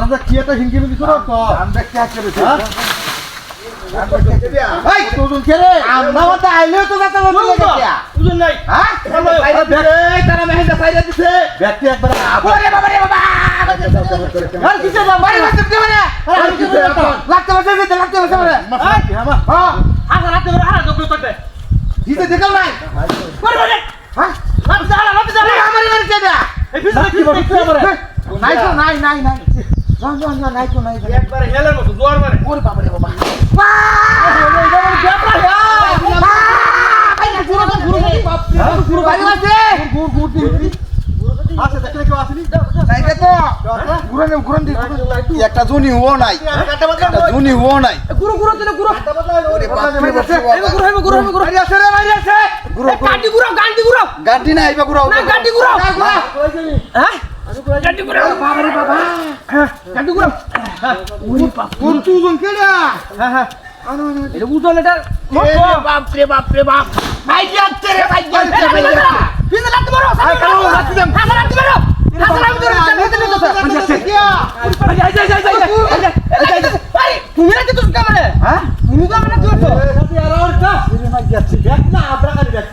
তোরা কি একটা হিংকি মিঙ্কি করো তো। আমরা কি হ্যাঁ? কে আমরা হ্যাঁ হ্যাঁ দোকান করতে দিতে দেখাও নাই। কে কি নাই নাই নাই জন জন জন নাই তো নাই একবারে মতো জোয়ার মারে। ওরে বাবা রে বাবা। একটা জুনি ও নাই। একটা জুনি ও নাই। গুরু গুরু দিলে গুরু গুরু গুরু গুরু গান্ডি গুরু গান্ডি গুরু গাড়ি না আইবা না গান্ডি গুরু হ্যাঁ? তুমি না তো কামড়ে হ্যাঁ তুমি কামড়ে তুই তো আর না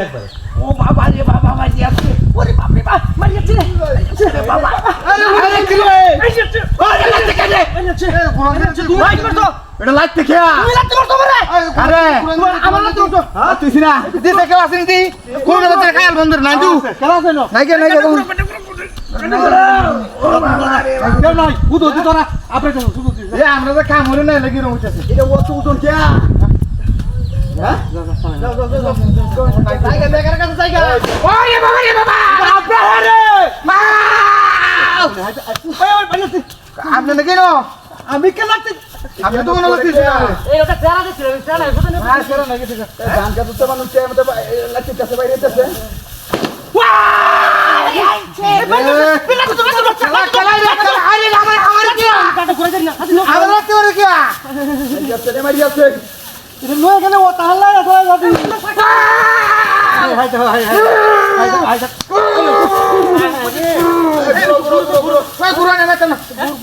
একবার ও বাবা রে বাবা মারি যাচ্ছে ওরে বাপ রে বাপ মারি যাচ্ছে রে বাবা আরে আরে কি রে এই যাচ্ছে ওরে লাগতে কেন এই যাচ্ছে তুমি লাগতে পারছ এটা লাগতে খেয়া তুমি লাগতে পারছ আমারে আরে আমার লাগতে পারছ হ্যাঁ তুই না দিতে কেউ আসেনি দি। কোন কথা খায়াল বন্ধ নাই তু? কেন আছে না নাই কে নাই কে কেউ নাই? উদো দি তোরা। আপনি তো শুধু দি এ আমরা তো কাম হরে নাই লাগি রং এটা ও তো উদো কে হ্যাঁ? জায়গা বেকার কাছে জায়গা। ওরে বাবা রে বাবা। আপনার রে আপনি নাকি নো আমি কে লাগতে আপনি তো মনে করছিস না। এই ওটা তেরা দিছিল এসে না আর কেন নাকি ঠিক আছে ধান কাটতে তো মানুষ চাই মতো লাগতে কাছে বাইরে লাগতে পারে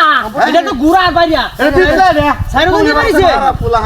না হাই এটা তো না ছেড়ে বাইরে। এটা রে আর গুড়া সাইরো পোলা